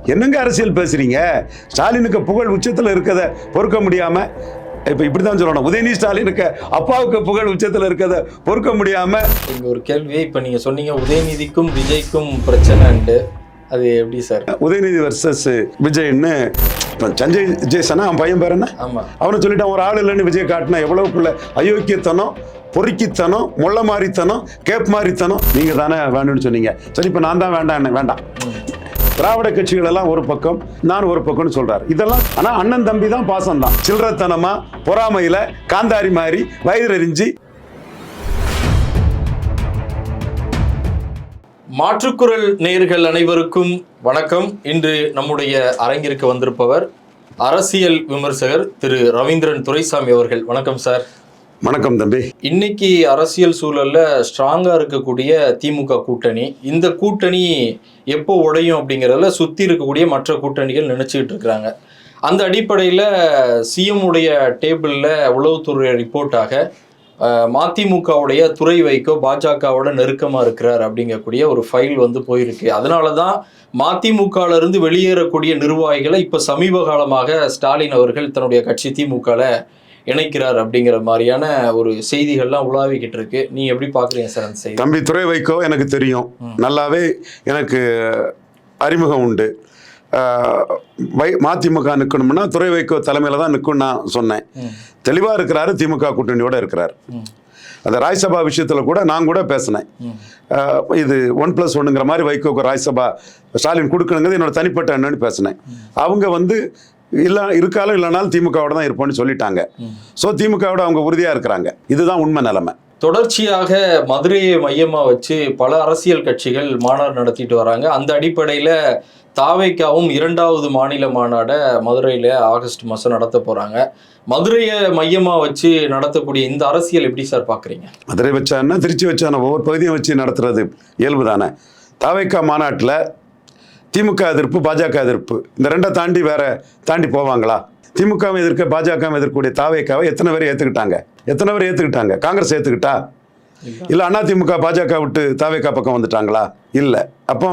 என்னங்க அரசியல் பேசுறீங்க? ஸ்டாலினுக்கு புகழ் உச்சத்தில் இருக்கத பொறுக்க முடியாம இப்ப இப்படிதான் சொல்லணும். உதயநிதி ஸ்டாலினுக்கு அப்பாவுக்கு புகழ் உச்சத்தில் இருக்கத பொறுக்க முடியாம. இங்க ஒரு கேள்வி இப்ப நீங்க சொன்னீங்க உதயநிதிக்கும் விஜய்க்கும் பிரச்சனைண்டு அது எப்படி சார்? உதயநிதி வர்சஸ் விஜய்ன்னு இப்ப சஞ்சய் ஜெய்சனா அவன் பையன் பேர் என்ன? ஆமா. அவனை சொல்லிட்டான் ஒரு ஆள் இல்லைன்னு விஜய் காட்டினா எவ்வளவுக்குள்ள அயோக்கியத்தனம் பொறுக்கித்தனம் முள்ள மாறித்தனம் கேப் மாறித்தனம் நீங்க தானே வேணும்னு சொன்னீங்க. சரி இப்ப நான் தான் வேண்டாம். வேண்டாம் திராவிட கட்சிகள் எல்லாம் ஒரு பக்கம் நான் ஒரு பக்கம்னு சொல்றாரு. இதெல்லாம் ஆனா அண்ணன் தம்பி தான் பாசம் தான் சில்லறத்தனமா பொறாமையில காந்தாரி மாதிரி வயிறறிஞ்சு மாற்றுக்குரல் நேயர்கள் அனைவருக்கும் வணக்கம். இன்று நம்முடைய அரங்கிற்கு வந்திருப்பவர் அரசியல் விமர்சகர் திரு ரவீந்திரன் துரைசாமி அவர்கள். வணக்கம் சார். வணக்கம் தம்பி. இன்னைக்கு அரசியல் சூழல்ல ஸ்ட்ராங்கா இருக்கக்கூடிய திமுக கூட்டணி இந்த கூட்டணி எப்போ உடையும் அப்படிங்கிறதுல சுத்தி இருக்கக்கூடிய மற்ற கூட்டணிகள் நினைச்சுக்கிட்டு இருக்கிறாங்க. அந்த அடிப்படையில் சிஎம் உடைய டேபிளில் உளவுத்துறை ரிப்போர்ட்டாக மதிமுகவுடைய துறை வைக்கோ பாஜகவோட நெருக்கமாக இருக்கிறார் அப்படிங்கக்கூடிய ஒரு ஃபைல் வந்து போயிருக்கு. அதனால தான் மதிமுகல வெளியேறக்கூடிய நிர்வாகிகளை இப்போ சமீப காலமாக ஸ்டாலின் அவர்கள் தன்னுடைய கட்சி திமுகவில் இணைக்கிறார் அப்படிங்கிற மாதிரியான ஒரு செய்திகள்லாம் உலாவிக்கிட்டு இருக்கு. நீ எப்படி பாக்குறீங்க சார் அந்த செய்தி? தம்பி துறை வைக்கோ எனக்கு தெரியும். நல்லாவே எனக்கு அறிமுகம் உண்டு. வை மதிமுக நிற்கணும்னா துறை வைக்கோ தலைமையில் தான் நிற்கும்னு நான் சொன்னேன். தெளிவாக இருக்கிறாரு திமுக கூட்டணியோட இருக்கிறார். அந்த ராஜ்சபா விஷயத்தில் கூட நான் கூட பேசினேன். இது ஒன் ப்ளஸ் ஒன்றுங்கிற மாதிரி வைகோக்கு ராஜ்சபா ஸ்டாலின் கொடுக்கணுங்கிறது என்னோட தனிப்பட்ட எண்ணம்னு பேசினேன். அவங்க வந்து இல்லை இருக்காலும் இல்லைனாலும் திமுகவோட தான் இருப்போம்னு சொல்லிட்டாங்க. ஸோ திமுகவோட அவங்க உறுதியாக இருக்கிறாங்க. இதுதான் உண்மை நிலைமை. தொடர்ச்சியாக மதுரையை மையமா வச்சு பல அரசியல் கட்சிகள் மாநாடு நடத்திட்டு வராங்க. அந்த அடிப்படையில தாவைக்காவும் இரண்டாவது மாநில மாநாட மதுரையில ஆகஸ்ட் மாசம் நடத்த போறாங்க. மதுரையை மையமா வச்சு நடத்தக்கூடிய இந்த அரசியல் எப்படி சார் பாக்குறீங்க? மதுரை வச்சான்னா திருச்சி வச்சானா ஒவ்வொரு பகுதியும் வச்சு நடத்துறது இயல்பு தானே தாவைக்கா மாநாட்டில் திமுக எதிர்ப்பு பாஜக எதிர்ப்பு. இந்த ரெண்டை தாண்டி வேற தாண்டி போவாங்களா? திமுகவை எதிர்க்க பாஜக எதிர்க்கக்கூடிய தாவேக்காவை எத்தனை பேர் ஏற்றுக்கிட்டாங்க எத்தனை பேர் ஏற்றுக்கிட்டாங்க காங்கிரஸ் ஏற்றுக்கிட்டா இல்லை அண்ணா திமுக பாஜக விட்டு தாவேக்கா பக்கம் வந்துட்டாங்களா? இல்லை. அப்போ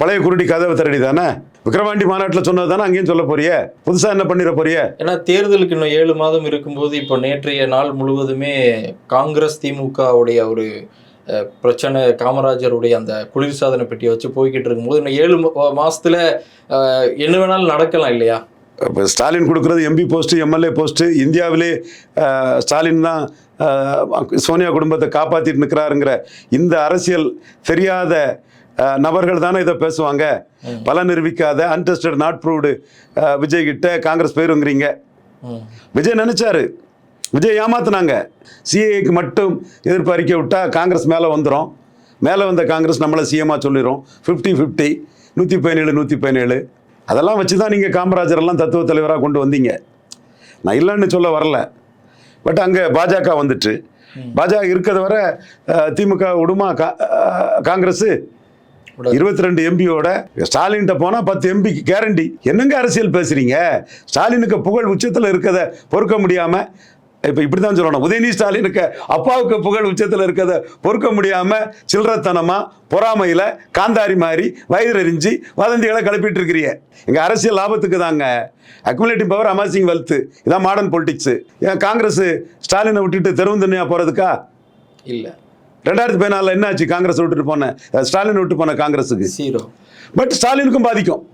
பழைய குருடி கதவை திரடி தானே? விக்ரவாண்டி மாநாட்டில் சொன்னது தானே அங்கேயும் சொல்ல போறியே? புதுசாக என்ன பண்ணிட போறியே? ஏன்னா தேர்தலுக்கு இன்னும் ஏழு மாதம் இருக்கும்போது இப்போ நேற்றைய நாள் முழுவதுமே காங்கிரஸ் திமுகவுடைய ஒரு பிரச்சனை காமராஜருடைய அந்த குளிர்சாதன பெட்டியை வச்சு போய்கிட்டு இருக்கும்போது இன்னும் ஏழு மா- மாசத்துல அஹ், என்ன வேணாலும் நடக்கலாம் இல்லையா? இப்போ ஸ்டாலின் கொடுக்குறது எம்பி போஸ்ட்டு எம்எல்ஏ போஸ்ட்டு இந்தியாவிலே ஸ்டாலின் தான் சோனியா குடும்பத்தை காப்பாற்றிட்டு நிற்கிறாருங்கிற இந்த அரசியல் தெரியாத நபர்கள் தானே இதை பேசுவாங்க. பல நிரூபிக்காத அன்டெஸ்டட் நாட் ப்ரூவ்டு விஜய் கிட்ட காங்கிரஸ் போயிருங்கிறீங்க. விஜய் நினைச்சாரு விஜய் ஏமாத்துனாங்க. சிஏக்கு மட்டும் எதிர்ப்பு அறிக்கை விட்டா காங்கிரஸ் மேலே வந்துடும் மேலே வந்த காங்கிரஸ் நம்மளை சிஎம்மாக சொல்லிடும் ஃபிஃப்டி ஃபிஃப்டி நூற்றி பதினேழு நூற்றி பதினேழு. அதெல்லாம் வச்சு தான் நீங்கள் காமராஜர் எல்லாம் தத்துவ தலைவராக கொண்டு வந்தீங்க. நான் இல்லைன்னு சொல்ல வரல. பட் அங்கே பாஜக வந்துட்டு பாஜக இருக்கிறத வரை திமுக விடுமா அஹ், காங்கிரஸு. இருபத்தி ரெண்டு எம்பியோட ஸ்டாலின்கிட்ட போனா பத்து எம்பி கேரண்டி என்னங்க அரசியல் பேசுறீங்க? ஸ்டாலினுக்கு புகழ் உச்சத்தில் இருக்கத பொறுக்க முடியாம இப்ப இப்படிதான் சொல்லணும். உதயநிதி ஸ்டாலினுக்கு அப்பாவுக்கு புகழ் உச்சத்தில் இருக்கத பொறுக்க முடியாம சில்லறத்தனமா பொறாமையில காந்தாரி மாதிரி வயிறறிஞ்சு வதந்திகளை கிளப்பிட்டு இருக்கிறீங்க. எங்க அரசியல் லாபத்துக்கு தாங்க. அக்குமுலேட்டிவ் பவர் அமாசிங் வெல்த் இதான் மாடர்ன் பொலிட்டிக்ஸ் ஏன் காங்கிரஸ் ஸ்டாலினை விட்டுட்டு தெருவுந்தண்ணியா போறதுக்கா? இல்ல. ரெண்டாயிரத்தி பதினாலில் என்னாச்சு? காங்கிரஸ் விட்டுட்டு போன அஹ் ஸ்டாலின் விட்டு போன காங்கிரஸுக்கு? ஜீரோ பட் ஸ்டாலினுக்கும் பாதிக்கும்.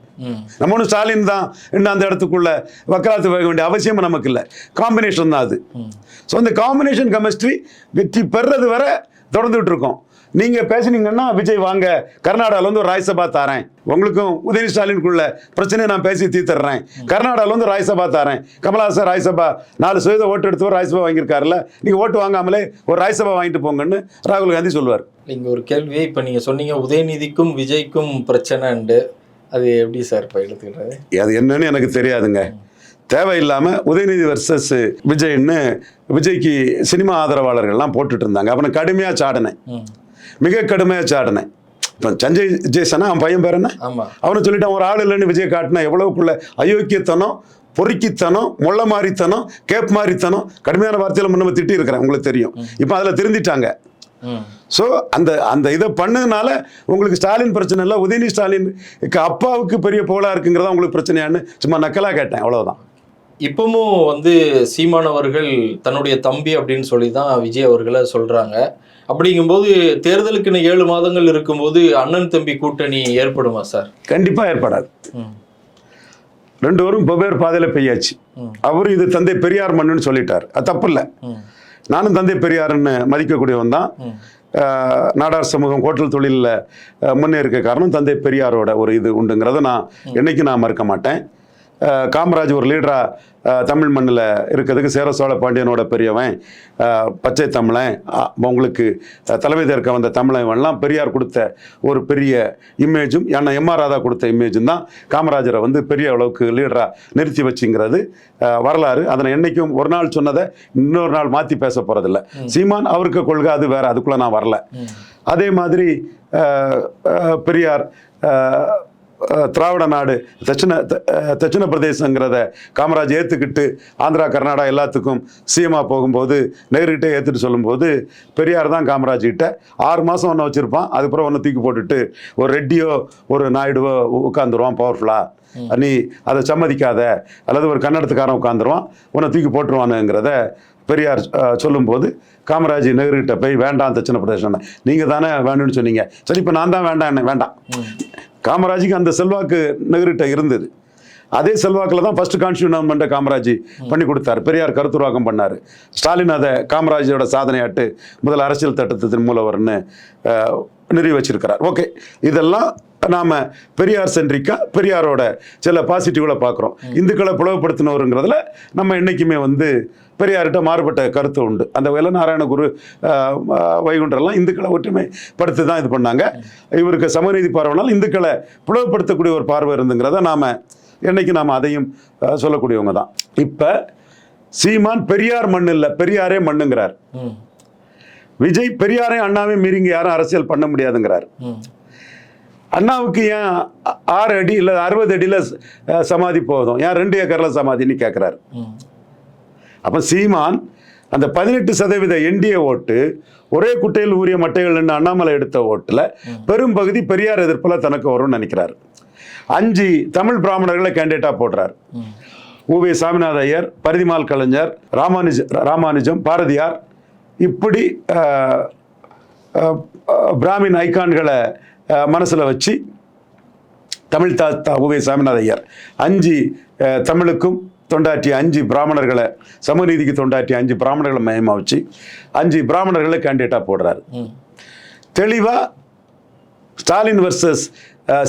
நம்ம ஒன்றும் ஸ்டாலின் தான் இன்னும் அந்த இடத்துக்குள்ள வக்கராத்து வைக்க வேண்டிய அவசியம் நமக்கு இல்லை காம்பினேஷன் தான் அது. ஸோ அந்த காம்பினேஷன் கெமிஸ்ட்ரி வெற்றி பெறது வரை தொடர்ந்துட்டு இருக்கோம் நீங்கள் பேசுனீங்கன்னா விஜய் வாங்க கர்நாடகாவில் வந்து ஒரு ராஜ்சபா தாரேன். உங்களுக்கும் உதயநிதி ஸ்டாலினுக்குள்ள பிரச்சனையை நான் பேசி தீர்த்துறேன். கர்நாடகாவில் வந்து ராஜ்சபா தாரேன். கமலஹாசன் ராஜ்சபா நாலு சதவீதம் ஓட்டு எடுத்து ஒரு ராஜ்சபா வாங்கியிருக்காருல்ல நீங்கள் ஓட்டு வாங்காமலே ஒரு ராஜ்சபா வாங்கிட்டு போங்கன்னு ராகுல் காந்தி சொல்லுவார். இங்க ஒரு கேள்வி இப்ப நீங்க சொன்னீங்க உதயநிதிக்கும் விஜய்க்கும் பிரச்சனைண்டு. அது எப்படி சார் இப்போ எடுத்துக்கிறது அது என்னன்னு எனக்கு தெரியாதுங்க. தேவையில்லாமல் உதயநிதி வர்சஸ் விஜய்ன்னு விஜய்க்கு சினிமா ஆதரவாளர்கள்லாம் போட்டுட்டு இருந்தாங்க அப்புறம் கடுமையாக சாடினேன். மிக கடுமையாக சாடினேன். இப்போ சஞ்சய் ஜெய்சனா அவன் பையன் பேர் என்ன? அவனை சொல்லிட்டான் ஒரு ஆள் இல்லைன்னு விஜய் காட்டினா எவ்வளவுக்குள்ள அயோக்கியத்தனம் பொறுக்கித்தனம் முள்ள மாறித்தனம் கேப் மாறித்தனம் கடுமையான வார்த்தையில முன்ன திட்டி இருக்கிறேன் உங்களுக்கு தெரியும். இப்போ அதில் திருந்திட்டாங்க. ஸோ அந்த அந்த இதை பண்ணதுனால உங்களுக்கு ஸ்டாலின் பிரச்சனை இல்லை உதயநிதி ஸ்டாலினுக்கு அப்பாவுக்கு பெரிய புகழா இருக்குங்கிறதா உங்களுக்கு பிரச்சனையான்னு சும்மா நக்கலாக கேட்டேன் அவ்வளவுதான். இப்பவும் வந்து சீமான் அவர்கள் தன்னுடைய தம்பி அப்படின்னு சொல்லி தான் விஜய் அவர்களை சொல்றாங்க. அப்படிங்கும்போது தேர்தலுக்கு இன்னும் ஏழு மாதங்கள் இருக்கும்போது அண்ணன் தம்பி கூட்டணி ஏற்படுமா சார்? கண்டிப்பாக ஏற்படாது. ரெண்டு பேரும் வெவ்வேறு பாதையில் பெய்யாச்சு. அவர் இது தந்தை பெரியார் மண்ணுன்னு சொல்லிட்டார். அது தப்பு இல்லை. நானும் தந்தை பெரியாருன்னு மதிக்கக்கூடியவன் தான். நாடார் சமூகம் ஹோட்டல் தொழிலில் முன்னேறிக்க காரணம் தந்தை பெரியாரோட ஒரு இது உண்டுங்கிறத நான் என்னைக்கு நான் மறுக்க மாட்டேன். காமராஜ் ஒரு லீடராக தமிழ் மண்ணில் இருக்கிறதுக்கு சேர சோழ பாண்டியனோட பெரியவன் பச்சை தமிழன் உங்களுக்கு தலைமை தேர்க்க வந்த தமிழன்லாம் பெரியார் கொடுத்த ஒரு பெரிய இமேஜும் அண்ணன் எம் ஆர் ராதா கொடுத்த இமேஜும் தான் காமராஜரை வந்து பெரிய அளவுக்கு லீடராக நிறுத்தி வச்சுங்கிறது வரலாறு. அதனை என்னைக்கும் ஒரு நாள் சொன்னதை இன்னொரு நாள் மாற்றி பேச போகிறதில்ல சீமான் அவருக்கு கொள்கை அது வேற அதுக்குள்ளே நான் வரல. அதே மாதிரி பெரியார் திராவிட நாடு தட்சிண தட்சிண பிரதேசங்கிறத காமராஜ் ஏற்றுக்கிட்டு ஆந்திரா கர்நாடகா எல்லாத்துக்கும் சிஎம்மா போகும்போது நேருகிட்டே ஏற்றுட்டு சொல்லும்போது பெரியார் தான் காமராஜ் கிட்ட ஆறு மாதம் ஒன்று வச்சுருப்பான். அதுக்கப்புறம் ஒன்று தூக்கி போட்டுட்டு ஒரு ரெட்டியோ ஒரு நாயுடுவோ உட்காந்துருவான் பவர்ஃபுல்லாக நீ அதை சம்மதிக்காத அல்லது ஒரு கன்னடத்துக்காரன் உட்காந்துருவான் உன்னை தூக்கி போட்டுருவானுங்கிறத பெரியார் சொல்லும்போது காமராஜ் நெஹ்ருகிட்ட போய் வேண்டாம் தட்சிண பிரதேசம் நீங்கள் தானே வேணும்னு சொன்னீங்க. சரி இப்போ நான் தான் வேண்டாம். என்ன வேண்டாம் காமராஜுக்கு அந்த செல்வாக்கு நெஹ்ருகிட்ட இருந்தது. அதே செல்வாக்கில் தான் ஃபஸ்ட்டு கான்ஸ்டியூமெண்ட்டை காமராஜ் பண்ணி கொடுத்தார். பெரியார் கருத்துருவாக்கம் பண்ணார். ஸ்டாலின் அதை காமராஜோட சாதனையாட்டு முதல் அரசியல் திட்டத்தின் மூலவர்னு நிறுவி வச்சிருக்கிறார் ஓகே இதெல்லாம் நாம பெரியார் சென்றிக்கா பெரியாரோட சில பாசிட்டிவ்களை பார்க்குறோம். இந்துக்களை பிளவுபடுத்தினவருங்கிறதுல நம்ம என்றைக்குமே வந்து பெரியார்கிட்ட மாறுபட்ட கருத்து உண்டு. அந்த வேலை நாராயண குரு ஆஹ், ஆஹ், வைகுண்டரெல்லாம் இந்துக்களை ஒற்றுமை படுத்தி தான் இது பண்ணாங்க. இவருக்கு சமநீதி பார்வைனால் இந்துக்களை பிளவுபடுத்தக்கூடிய ஒரு பார்வை இருந்துங்கிறத நாம என்னைக்கு நாம் அதையும் சொல்லக்கூடியவங்க தான். இப்போ சீமான் பெரியார் மண் இல்லை பெரியாரே மண்ணுங்கிறார். விஜய் பெரியாரே அண்ணாவே மீறிங்க யாரும் அரசியல் பண்ண முடியாதுங்கிறார். அண்ணாவுக்கு ஏன் ஆறு அடி இல்லை அறுபது அடியில் சமாதி போதும்? ஏன் ரெண்டு ஏக்கரில் சமாதின்னு கேட்குறாரு அப்போ சீமான் அந்த பதினெட்டு சதவீத என்டிஏ ஓட்டு ஒரே குட்டையில் ஊறிய மட்டைகள் நின்று அண்ணாமலை எடுத்த ஓட்டில் பெரும் பகுதி பெரியார் எதிர்ப்பில் தனக்கு வரும்னு நினைக்கிறார். அஞ்சு தமிழ் பிராமணர்களை கேண்டிடேட்டாக போடுறார். உவே சாமிநாத ஐயர் பரிதிமால் கலைஞர் ராமானுஜ ராமானுஜம் பாரதியார் இப்படி பிராமின் ஐகான்களை மனசில் வச்சு தமிழ் தாத்தா உவே சாமிநாத ஐயர் அஞ்சு தமிழுக்கும் தொண்டாற்றிய அஞ்சு பிராமணர்களை சமநீதிக்கு தொண்டாற்றிய அஞ்சு பிராமணர்களை மையமாக வச்சு அஞ்சு பிராமணர்களை கேண்டிடேட்டாக போடுறாரு. தெளிவாக ஸ்டாலின் வர்சஸ்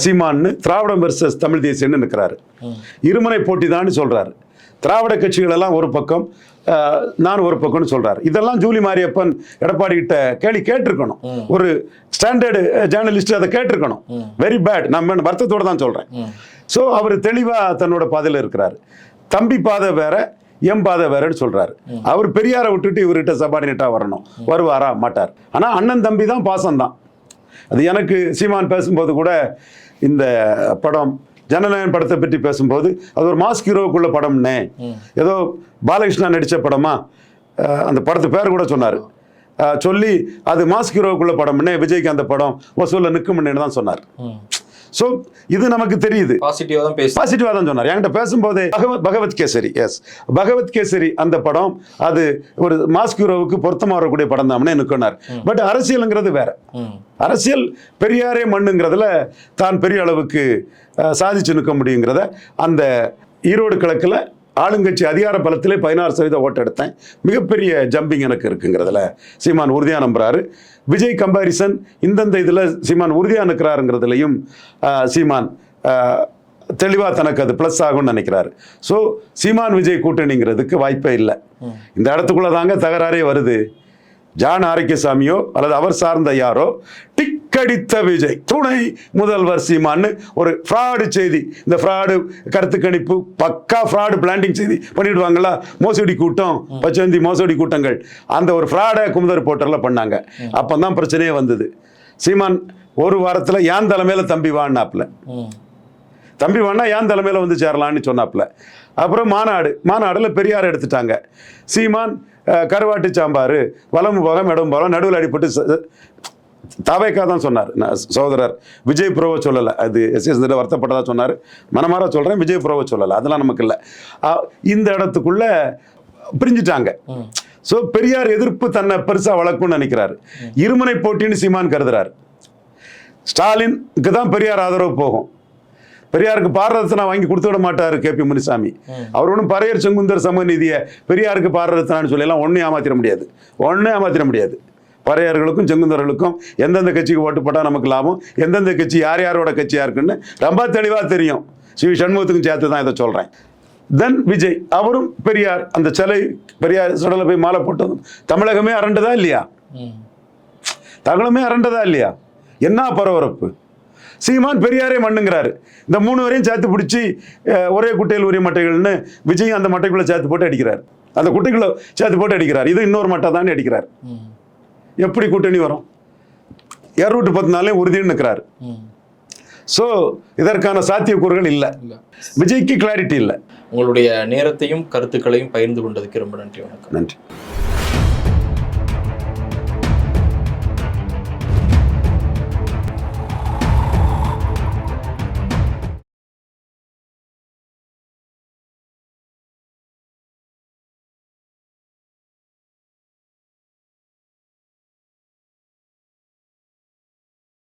சீமான்னு திராவிடம் வர்சஸ் தமிழ் தேசியன்னு நிற்கிறாரு இருமுனை போட்டி தான் சொல்றாரு. திராவிட கட்சிகள் எல்லாம் ஒரு பக்கம் நான் ஒரு பக்கம்னு சொல்றாரு. இதெல்லாம் ஜூலி மாரியப்பன் எடப்பாடி கிட்ட கேள்வி கேட்டிருக்கணும். ஒரு ஸ்டாண்டர்டு ஜேர்னலிஸ்ட் அதை கேட்டிருக்கணும். வெரி பேட் நம்ம வருத்தத்தோட தான் சொல்றேன். ஸோ அவர் தெளிவா தன்னோட பாதையில் இருக்கிறாரு. தம்பி பாதை வேற எம் பாதை வேறன்னு சொல்றாரு. அவர் பெரியாரை விட்டுட்டு இவர்கிட்ட சபார்டினேட்டா வரணும். வருவாரா? மாட்டார். ஆனா அண்ணன் தம்பி தான் பாசம் தான் அது எனக்கு சீமான் பேசும்போது கூட இந்த படம் ஜனநாயகன் படத்தை பற்றி பேசும்போது அது ஒரு மாஸ் ஹீரோவுக்குள்ள படம்னே. ஏதோ பாலகிருஷ்ணா நடித்த படமா? அந்த படத்து பேர் கூட சொன்னார். சொல்லி அது மாஸ் ஹீரோவுக்குள்ள படம்னே விஜய்க்கு அந்த படம்? வசூலில் நிற்கும்னு தான் சொன்னார். ஸோ இது நமக்கு தெரியுது. பாசிட்டிவாக தான் பேசு பாசிட்டிவாக தான் சொன்னார். என்கிட்ட பேசும்போதே பகவத் பகவத் கேசரி எஸ் பகவத் கேசரி அந்த படம் அது ஒரு மாஸ் ஹீரோவுக்கு பொருத்தமாக வரக்கூடிய படம் தான் நிற்கினார் பட் அரசியலுங்கிறது வேற. அரசியல் பெரியாரே மண்ணுங்கிறதுல தான் பெரிய அளவுக்கு சாதிச்சு நிற்க முடியுங்கிறத அந்த ஈரோடு கிழக்கில் ஆளுங்கட்சி அதிகார பலத்திலே பதினாறு சதவீத ஓட்டு எடுத்தேன். மிகப்பெரிய ஜம்பிங் எனக்கு இருக்குங்கிறதுல சீமான் உறுதியாக நம்புறாரு. விஜய் கம்பாரிசன் இந்தந்த இதில் சீமான் உறுதியாக நிற்கிறாருங்கிறதுலையும் சீமான் தெளிவாக தனக்கு அது ப்ளஸ் ஆகும்னு நினைக்கிறாரு. ஸோ சீமான் விஜய் கூட்டணிங்கிறதுக்கு வாய்ப்பே இல்லை. இந்த இடத்துக்குள்ள தாங்க தகராறே வருது. ஜான் ஆரோக்கியசாமியோ அல்லது அவர் சார்ந்த யாரோ டிக்கடித்த விஜய் துணை முதல்வர் சீமான்னு ஒரு ஃப்ராடு செய்தி. இந்த ஃப்ராடு கருத்து கணிப்பு பக்கா ஃப்ராடு பிளான்டிங் செய்தி பண்ணிடுவாங்களா? மோசடி கூட்டம் பச்சந்தி மோசடி கூட்டங்கள். அந்த ஒரு ஃப்ராடை குமுதர் போட்டரில் பண்ணாங்க. அப்போ தான் பிரச்சனையே வந்தது. சீமான் ஒரு வாரத்தில் ஏன் தலைமையில் தம்பி வான்னாப்புல தம்பி வேணா ஏன் தலைமையில் வந்து சேரலான்னு சொன்னாப்புல அப்புறம் மாநாடு மாநாடுல பெரியார் எடுத்துட்டாங்க. சீமான் கருவாட்டு சாம்பார் வலம் போகம் இடம் போகம் நடுவில் அடிப்பட்டு தாவேக்கா தான் சொன்னார். நான் சகோதரர் விஜய் புரோவை சொல்லலை. அது எஸ் எஸ் வருத்தப்பட்டதா சொன்னார். மனமார சொல்கிறேன் விஜய் புரோவை சொல்லலை. அதெல்லாம் நமக்கு இல்லை. இந்த இடத்துக்குள்ள பிரிஞ்சுட்டாங்க. ஸோ பெரியார் எதிர்ப்பு தன்னை பெருசாக வளர்க்கும்னு நினைக்கிறாரு. இருமுனை போட்டின்னு சீமான் கருதுறாரு. ஸ்டாலினுக்கு தான் பெரியார் ஆதரவு போகும். பெரியாருக்கு பாரதத்தை வாங்கி கொடுத்து விட மாட்டாரு கே பி முனிசாமி. அவர் ஒன்றும் பறையர் செங்குந்தர் சமநிதியை பெரியாருக்கு பாரதத்தினான்னு சொல்லலாம் ஒன்றும் ஏமாத்திர முடியாது. ஒன்றும் ஏமாத்திர முடியாது. பறையர்களுக்கும் செங்குந்தர்களுக்கும் எந்தெந்த கட்சிக்கு ஓட்டு போட்டால் நமக்கு லாபம்? எந்தெந்த கட்சி யார் யாரோட கட்சியாக இருக்குன்னு ரொம்ப தெளிவாக தெரியும். வி சண்முகத்துக்கும் சேர்த்து தான் இதை சொல்கிறேன் தென் விஜய் அவரும் பெரியார் அந்த சிலை பெரியார் சுடலை போய் மாலை போட்டதும் தமிழகமே அரண்டதா இல்லையா? ம். தகலமே அரண்டதா இல்லையா? என்ன பரபரப்பு? சீமான் பெரியாரே மண்ணுங்கிறாரு. இந்த மூணு வரையும் சேர்த்து பிடிச்சி ஒரே குட்டையில் உரிய மட்டைகள்னு விஜய் அந்த மட்டைக்குள்ளே சேர்த்து போட்டு அடிக்கிறார். அந்த குட்டைக்குள்ளே சேர்த்து போட்டு அடிக்கிறார். இது இன்னொரு மட்டை தானே அடிக்கிறார். எப்படி கூட்டணி வரும்? இரநூற்றி பத்து நாளே உறுதின்னு நிற்கிறார். ஸோ இதற்கான சாத்தியக்கூறுகள் இல்லை. இல்ல. விஜய்க்கு கிளாரிட்டி இல்லை. உங்களுடைய நேரத்தையும் கருத்துக்களையும் பகிர்ந்து கொண்டதுக்கு ரொம்ப நன்றி வணக்கம். நன்றி.